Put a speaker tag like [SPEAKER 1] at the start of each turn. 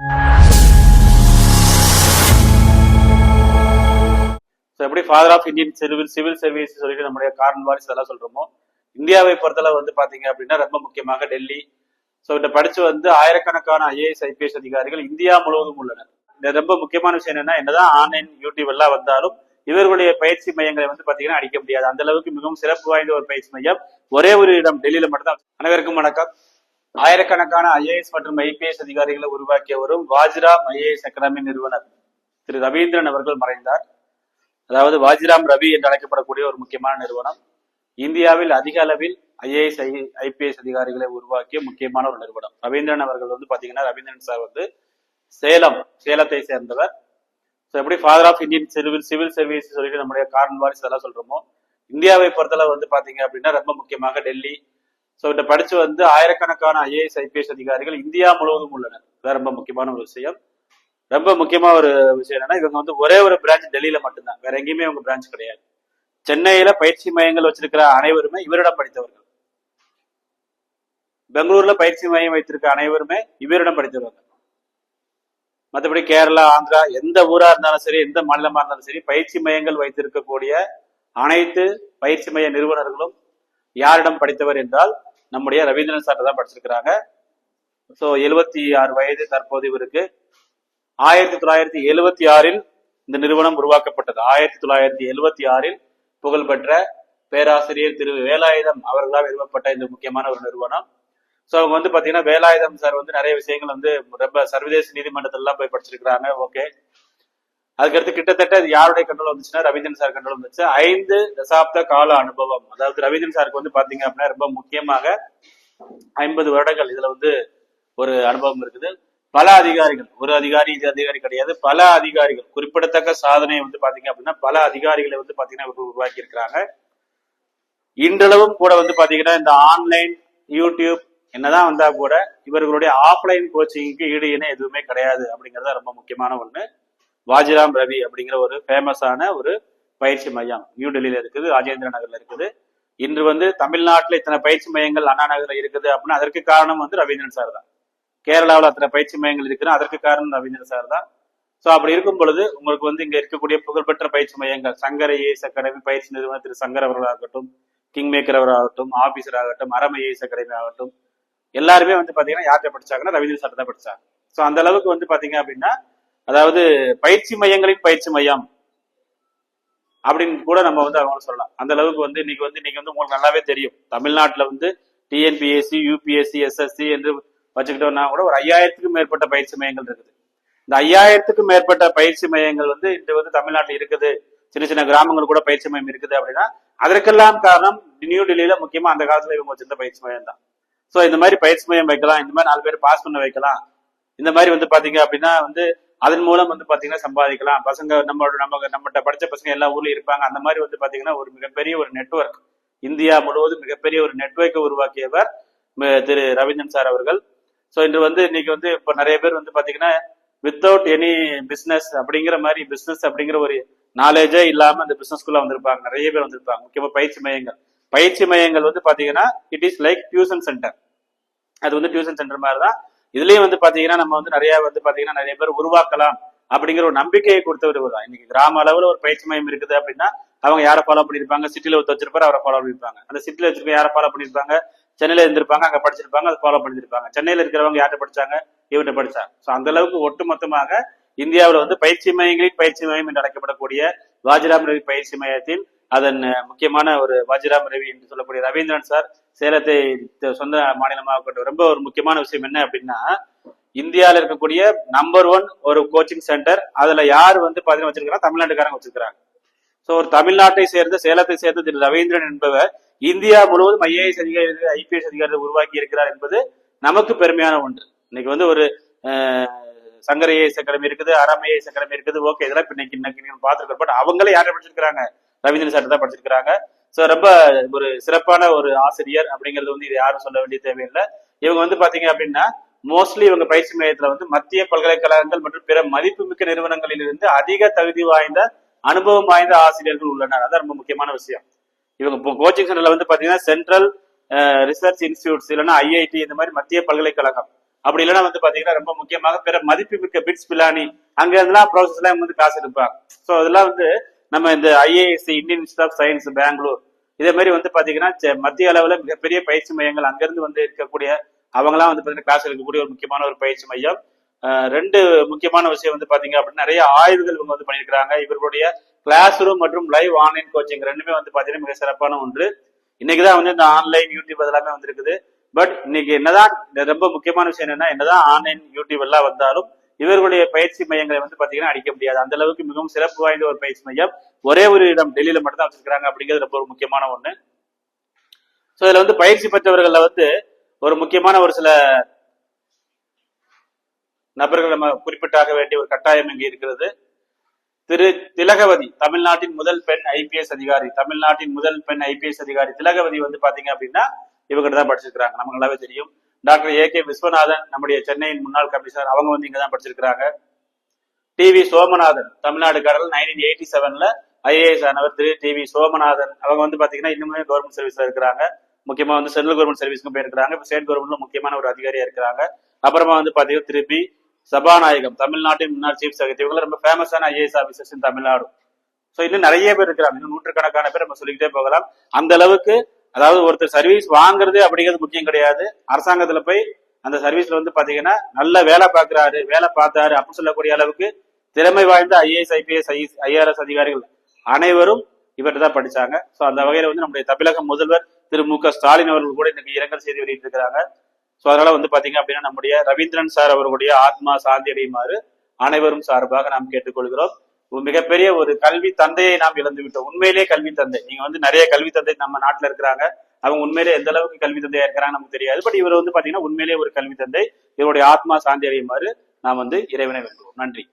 [SPEAKER 1] So எப்படி father of Indian civil civil service சொல்லிட்டு நம்முடைய கார்ன் வாரிஸ் அதெல்லாம் சொல்றோமோ இந்தியாவை பொறுத்தளவு வந்து பாத்தீங்க அப்படின்னா ரொம்ப முக்கியமாக டெல்லி. ஸோ இதை படிச்சு வந்து ஆயிரக்கணக்கான ஐஏஎஸ் ஐபிஎஸ் அதிகாரிகள் இந்தியா முழுவதும் உள்ளனர். இந்த ரொம்ப முக்கியமான விஷயம் என்னன்னா என்னதான் ஆன்லைன் யூடியூப் எல்லாம் வந்தாலும் இவர்களுடைய பயிற்சி மையங்களை வந்து பாத்தீங்கன்னா அடிக்க முடியாது. அந்த அளவுக்கு மிகவும் சிறப்பு வாய்ந்த ஒரு பயிற்சி மையம் ஒரே ஒரு இடம் டெல்லியில மட்டும்தான். அனைவருக்கும் வணக்கம். ஆயிரக்கணக்கான ஐஏஎஸ் மற்றும் ஐபிஎஸ் அதிகாரிகளை உருவாக்கிய வரும் வாஜ்ராம் ஐஏஎஸ் அகாடமி நிறுவனர் திரு ரவீந்திரன் அவர்கள் மறைந்தார். அதாவது வாஜிராம் ரவி என்று அழைக்கப்படக்கூடிய ஒரு முக்கியமான நிறுவனம். இந்தியாவில் அதிக அளவில் ஐஏஎஸ் ஐ ஐபிஎஸ் அதிகாரிகளை உருவாக்கிய முக்கியமான ஒரு நிறுவனம். ரவீந்திரன் அவர்கள் வந்து பாத்தீங்கன்னா ரவீந்திரன் சார் வந்து சேலம் சேலத்தை சேர்ந்தவர். ஸோ எப்படி father of Indian civil civil service சொல்லிட்டு நம்முடைய கார்ன் வாரிஸ் அதெல்லாம் சொல்றோமோ இந்தியாவை பொறுத்தளவு வந்து பாத்தீங்க அப்படின்னா ரொம்ப முக்கியமாக டெல்லி ஸோ இதை படிச்சு வந்து ஆயிரக்கணக்கான ஐஏஎஸ் ஐபிஎஸ் அதிகாரிகள் இந்தியா முழுவதும் உள்ளனர். இதான் ரொம்ப முக்கியமான ஒரு விஷயம். ரொம்ப முக்கியமான ஒரு விஷயம் என்னன்னா இவங்க வந்து ஒரே ஒரு பிரான்ச் டெல்லியில மட்டும்தான். வேற எங்கேயுமே இவங்க பிரான்ச் கிடையாது. சென்னையில பயிற்சி மையங்கள் வச்சிருக்கிற அனைவருமே இவரிடம் படித்தவர்கள். பெங்களூர்ல பயிற்சி மையம் வைத்திருக்க அனைவருமே இவரிடம் படித்தவர்கள். மற்றபடி கேரளா ஆந்திரா எந்த ஊரா இருந்தாலும் சரி எந்த மாநிலமா இருந்தாலும் சரி பயிற்சி மையங்கள் வைத்திருக்கக்கூடிய அனைத்து பயிற்சி மைய நிறுவனர்களும் யாரிடம் படித்தவர் என்றால் நம்முடைய ரவீந்திரன் சார் தான் படிச்சிருக்கிறாங்க. ஸோ எழுபத்தி ஆறு வயது தற்போது இவருக்கு. ஆயிரத்தி தொள்ளாயிரத்தி எழுவத்தி ஆறில் இந்த நிறுவனம் உருவாக்கப்பட்டது. ஆயிரத்தி தொள்ளாயிரத்தி எழுவத்தி ஆறில் புகழ்பெற்ற பேராசிரியர் திரு வேலாயுதம் அவர்களால் நிறுவப்பட்ட இந்த முக்கியமான ஒரு நிறுவனம். ஸோ அவங்க வந்து பாத்தீங்கன்னா வேலாயுதம் சார் வந்து நிறைய விஷயங்கள் வந்து ரொம்ப சர்வதேச நீதிமன்றத்திலாம் போய் படிச்சிருக்கிறாங்க. ஓகே அதுக்கடுத்து கிட்டத்தட்ட இது யாருடைய கண்ட்ரோல் வந்துச்சுன்னா ரவீந்திரன் சார் கண்ட்ரோல் வந்துச்சு. ஐந்து தசாப்த கால அனுபவம். அதாவது ரவீந்திரன் சாருக்கு வந்து பாத்தீங்க அப்படின்னா ரொம்ப முக்கியமாக ஐம்பது வருடங்கள் இதுல வந்து ஒரு அனுபவம் இருக்குது. பல அதிகாரிகள் ஒரு அதிகாரி இது அதிகாரி கிடையாது. பல அதிகாரிகள் குறிப்பிடத்தக்க சாதனையை வந்து பாத்தீங்க அப்படின்னா பல அதிகாரிகளை வந்து பாத்தீங்கன்னா உருவாக்கி இருக்கிறாங்க இன்றளவும் கூட வந்து பாத்தீங்கன்னா இந்த ஆன்லைன் யூடியூப் என்னதான் வந்தா கூட இவர்களுடைய ஆஃப்லைன் கோச்சிங்க்கு ஈடு இணை எதுவுமே கிடையாது அப்படிங்கறத ரொம்ப முக்கியமான ஒண்ணு. வாஜிராம் ரவி அப்படிங்கிற ஒரு ஃபேமஸான ஒரு பயிற்சி மையம். நியூ டெல்லியில இருக்குது ராஜேந்திர நகர்ல இருக்குது. இன்று வந்து தமிழ்நாட்டில் இத்தனை பயிற்சி மையங்கள் அண்ணா நகர்ல இருக்குது அப்படின்னா அதற்கு காரணம் வந்து ரவீந்திரன் சார் தான். கேரளாவில் அத்தனை பயிற்சி மையங்கள் இருக்குன்னா அதற்கு காரணம் ரவீந்திரன் சார் தான். ஸோ அப்படி இருக்கும் பொழுது உங்களுக்கு வந்து இங்க இருக்கக்கூடிய புகழ்பெற்ற பயிற்சி மையங்கள் சங்கர ஏஎஸ் அகாடமி பயிற்சி நிறுவனம் திரு சங்கர் அவர்களாகட்டும் கிங் மேக்கர் அவராகட்டும் ஆபீசர் ஆகட்டும் அரம ஏஎஸ் அகாடமி ஆகட்டும் எல்லாருமே வந்து பாத்தீங்கன்னா யார்கிட்ட படிச்சாங்கன்னா ரவீந்திரன் சார் தான் படிச்சாங்க. ஸோ அந்த அளவுக்கு வந்து பாத்தீங்க அப்படின்னா அதாவது பயிற்சி மையங்களின் பயிற்சி மையம் அப்படின்னு கூட நம்ம வந்து அவங்க சொல்லலாம். அந்த அளவுக்கு வந்து இன்னைக்கு வந்து இன்னைக்கு வந்து உங்களுக்கு நல்லாவே தெரியும். தமிழ்நாட்டுல வந்து டிஎன்பிஎஸ்சி யூபிஎஸ்சி எஸ்எஸ்சி என்று வச்சுக்கிட்டோம்னா கூட ஒரு ஐயாயிரத்துக்கும் மேற்பட்ட பயிற்சி மையங்கள் இருக்குது. இந்த ஐயாயிரத்துக்கும் மேற்பட்ட பயிற்சி மையங்கள் வந்து இன்று வந்து தமிழ்நாட்டில் இருக்குது. சின்ன சின்ன கிராமங்கள் கூட பயிற்சி மையம் இருக்குது அப்படின்னா அதற்கெல்லாம் காரணம் நியூ டெல்லியில முக்கியமா அந்த காலத்துல இவங்க வச்சிருந்த பயிற்சி மையம் தான். ஸோ இந்த மாதிரி பயிற்சி மையம் வைக்கலாம் இந்த மாதிரி நாலு பேர் பாஸ் பண்ண வைக்கலாம். இந்த மாதிரி வந்து பாத்தீங்க அப்படின்னா வந்து அதன் மூலம் வந்து பாத்தீங்கன்னா சம்பாதிக்கலாம். பசங்க நம்மளோட நம்ம நம்மகிட்ட படிச்ச பசங்க எல்லா ஊர்லயும் இருப்பாங்க. அந்த மாதிரி வந்து பாத்தீங்கன்னா ஒரு மிகப்பெரிய ஒரு நெட்வொர்க் இந்தியா முழுவதும் மிகப்பெரிய ஒரு நெட்ஒர்க்கை உருவாக்கியவர் திரு ரவீந்திரன் சார் அவர்கள். ஸோ இன்று வந்து இன்னைக்கு வந்து இப்போ நிறைய பேர் வந்து பாத்தீங்கன்னா வித்தவுட் எனி பிஸ்னஸ் அப்படிங்கிற மாதிரி பிஸ்னஸ் அப்படிங்கிற ஒரு நாலேஜே இல்லாம அந்த பிசினஸ்குள்ள வந்திருப்பாங்க. நிறைய பேர் வந்திருப்பாங்க. முக்கியமா பயிற்சி மையங்கள். பயிற்சி மையங்கள் வந்து பாத்தீங்கன்னா it is like tuition centre அது வந்து டியூஷன் சென்டர் மாதிரி தான். இதுலயும் வந்து பாத்தீங்கன்னா நம்ம வந்து நிறைய வந்து பாத்தீங்கன்னா நிறைய பேர் உருவாக்கலாம் அப்படிங்கிற ஒரு நம்பிக்கையை கொடுத்தவர் தான் இன்னைக்கு கிராம அளவுல ஒரு பயிற்சி மையம் இருக்குது அப்படின்னா அவங்க யாரை ஃபாலோ பண்ணிருப்பாங்க சிட்டில ஒருத்த வச்சிருப்பாரு அவரை ஃபாலோ பண்ணிருப்பாங்க அந்த சிட்டில வச்சிருக்க யாரை ஃபாலோ பண்ணிருப்பாங்க சென்னையில இருந்திருப்பாங்க அங்க படிச்சிருப்பாங்க அதை ஃபாலோ பண்ணிருப்பாங்க சென்னையில இருக்கிறவங்க யார்கிட்ட படிச்சாங்க? இவர்கிட்ட படிச்சாங்க ஸோ அந்த அளவுக்கு ஒட்டுமொத்தமாக இந்தியாவில் வந்து பயிற்சி மையங்களின் பயிற்சி மையம் என்று அழைக்கப்படக்கூடிய வாஜிராம் ரவி பயிற்சி மையத்தின் அதன் முக்கியமான ஒரு வாஜிராம் ரவி என்று சொல்லக்கூடிய ரவீந்திரன் சார் சேலத்தை சொந்த மாநிலமாக கொண்ட ரொம்ப ஒரு முக்கியமான விஷயம் என்ன அப்படின்னா இந்தியாவில் இருக்கக்கூடிய நம்பர் ஒன் ஒரு கோச்சிங் சென்டர் அதுல யார் வந்து பாத்தீங்கன்னா வச்சிருக்காங்க தமிழ்நாட்டுக்காரங்க வச்சிருக்கிறாங்க. ஸோ ஒரு தமிழ்நாட்டை சேர்ந்த சேலத்தை சேர்ந்த திரு ரவீந்திரன் என்பவர் இந்தியா முழுவதும் ஐஏஎஸ் அதிகாரி ஐபிஎஸ் அதிகாரிகள் உருவாக்கி இருக்கிறார் என்பது நமக்கு பெருமையான ஒன்று. இன்னைக்கு வந்து ஒரு சங்கர சங்கர் அகாடமி இருக்குது அறம் ஏஎஸ் அகாடமி இருக்குது ஓகே இதெல்லாம் இன்னைக்கு இன்னைக்கு பார்த்துருக்கோம். பட் அவங்களே யாரை படிச்சிருக்காங்க ரவீந்திரன் சார் தான் படிச்சிருக்கிறாங்க. ஸோ ரொம்ப ஒரு சிறப்பான ஒரு ஆசிரியர் அப்படிங்கிறது வந்து இது யாரும் சொல்ல வேண்டிய தேவையில்லை. இவங்க வந்து பாத்தீங்க அப்படின்னா மோஸ்ட்லி இவங்க பயிற்சி மையத்துல வந்து மத்திய பல்கலைக்கழகங்கள் மற்றும் பிற மதிப்புமிக்க நிறுவனங்களில் இருந்து அதிக தகுதி வாய்ந்த அனுபவம் வாய்ந்த ஆசிரியர்கள் உள்ளனர். அதான் ரொம்ப முக்கியமான விஷயம். இவங்க கோச்சிங் சென்டர்ல வந்து பாத்தீங்கன்னா சென்ட்ரல் ரிசர்ச் இன்ஸ்டியூட்ஸ் இல்லைன்னா ஐஐடி இந்த மாதிரி மத்திய பல்கலைக்கழகம். அப்படி இல்லைன்னா வந்து பாத்தீங்கன்னா ரொம்ப முக்கியமாக பிற மதிப்புமிக்க பிட்ஸ் பிலானி அங்க இருந்தெல்லாம் ப்ராசஸ் எல்லாம் வந்து காசு எடுப்பாங்க. ஸோ அதெல்லாம் வந்து நம்ம இந்த IISc Indian institute of science Bangalore இதே மாதிரி வந்து பாத்தீங்கன்னா மத்திய அளவில் மிகப்பெரிய பயிற்சி மையங்கள் அங்கிருந்து வந்து இருக்கக்கூடிய அவங்கலாம் வந்து பாத்தீங்கன்னா கிளாஸ் எடுக்கக்கூடிய ஒரு முக்கியமான ஒரு பயிற்சி மையம். ரெண்டு முக்கியமான விஷயம் வந்து பாத்தீங்க அப்படின்னா நிறைய ஆய்வுகள் இவங்க வந்து பண்ணியிருக்காங்க இவர்களுடைய கிளாஸ் ரூம் மற்றும் லைவ் ஆன்லைன் கோச்சிங் ரெண்டுமே வந்து பாத்தீங்கன்னா மிக சிறப்பான ஒன்று. இன்னைக்கு தான் வந்து இந்த ஆன்லைன் யூடியூப் அதெல்லாமே வந்திருக்குது. பட் இன்னைக்கு என்னதான் இந்த ரொம்ப முக்கியமான விஷயம் என்னன்னா என்னதான் ஆன்லைன் யூடியூப் எல்லாம் வந்தாலும் இவர்களுடைய பயிற்சி மையங்களை வந்து பாத்தீங்கன்னா அடிக்க முடியாது. அந்த அளவுக்கு மிகவும் சிறப்பு வாய்ந்த ஒரு பயிற்சி மையம். ஒரே ஒரு இடம் டெல்லியில மட்டும் தான் வச்சிருக்காங்க அப்படிங்கிறது ரொம்ப ஒரு முக்கியமான ஒண்ணு. ஸோ இதுல வந்து பயிற்சி பெற்றவர்கள்ல வந்து ஒரு முக்கியமான ஒரு சில நபர்கள் நம்ம குறிப்பிட்டாக வேண்டிய ஒரு கட்டாயம் இங்கே இருக்கிறது. திரு திலகவதி தமிழ்நாட்டின் முதல் பெண் ஐபிஎஸ் அதிகாரி. தமிழ்நாட்டின் முதல் பெண் ஐபிஎஸ் அதிகாரி திலகவதி வந்து பாத்தீங்க அப்படின்னா இவங்கிட்ட தான் படிச்சிருக்கிறாங்க. நமக்கு நல்லாவே தெரியும். டாக்டர் ஏ கே விஸ்வநாதன் நம்முடைய சென்னையின் முன்னாள் கமிஷனர் அவங்க வந்து இங்க தான் படிச்சிருக்காங்க டிவி சோமநாதன் தமிழ்நாடு கடல் நைன்டீன் எயிட்டி செவன்ல ஐஏஎஸ் ஆனவர் திரு டிவி சோமநாதன். அவங்க வந்து பாத்தீங்கன்னா இன்னுமே கவர்மெண்ட் சர்வீஸ்ல இருக்கிறாங்க. முக்கியமா வந்து சென்ட்ரல் கவர்மெண்ட் சர்வீஸ்க்கும் போயிருக்காங்க இப்போ ஸ்டேட் கவர்மெண்ட்ல முக்கியமான ஒரு அதிகாரியா இருக்கிறாங்க. அப்புறமா வந்து பாத்தீங்கன்னா திரு பி சபாநாயகம் தமிழ்நாட்டின் முன்னாள் சீஃப் செக்ரட்டரி இவங்க ரொம்ப ஃபேமஸான ஐஏஎஸ் ஆபீசர்ஸ் இன் தமிழ்நாடு. ஸோ இன்னும் நிறைய பேர் இருக்கிறாங்க. இன்னும் நூற்றுக்கணக்கான பேர் நம்ம சொல்லிக்கிட்டே போகலாம். அந்த அளவுக்கு அதாவது ஒருத்தர் சர்வீஸ் வாங்குறது அப்படிங்கிறது முக்கியம் கிடையாது. அரசாங்கத்துல போய் அந்த சர்வீஸ்ல வந்து பாத்தீங்கன்னா நல்ல வேலை பாக்குறாரு வேலை பார்த்தாரு அப்படின்னு சொல்லக்கூடிய அளவுக்கு திறமை வாய்ந்த ஐஏஎஸ் ஐபிஎஸ் ஐஆர்எஸ் அதிகாரிகள் அனைவரும் இவர்கிட்ட தான் படிச்சாங்க. ஸோ அந்த வகையில வந்து நம்முடைய தமிழக முதல்வர் திரு மு க ஸ்டாலின் அவர்கள் கூட இன்னைக்கு இரங்கல் செய்தி வெளியிட்டு இருக்கிறாங்க ஸோ அதனால வந்து பாத்தீங்க அப்படின்னா நம்முடைய ரவீந்திரன் சார் அவர்களுடைய ஆத்மா சாந்தி அடையுமாறு அனைவரும் சார்பாக நாம் கேட்டுக்கொள்கிறோம். மிகப்பெரிய ஒரு கல்வி தந்தையை நாம் இழந்து விட்டோம். உண்மையிலேயே கல்வி தந்தை. நீங்க வந்து நிறைய கல்வி தந்தை நம்ம நாட்டுல இருக்கிறாங்க. அவங்க உண்மையிலே எந்த அளவுக்கு கல்வி தந்தையா இருக்கிறாங்க நமக்கு தெரியாது. பட் இவர் வந்து பாத்தீங்கன்னா உண்மையிலேயே ஒரு கல்வி தந்தை. இவருடைய ஆத்மா சாந்தி அடையுமாறு நாம் வந்து இறைவனை வேண்டுவோம் நன்றி.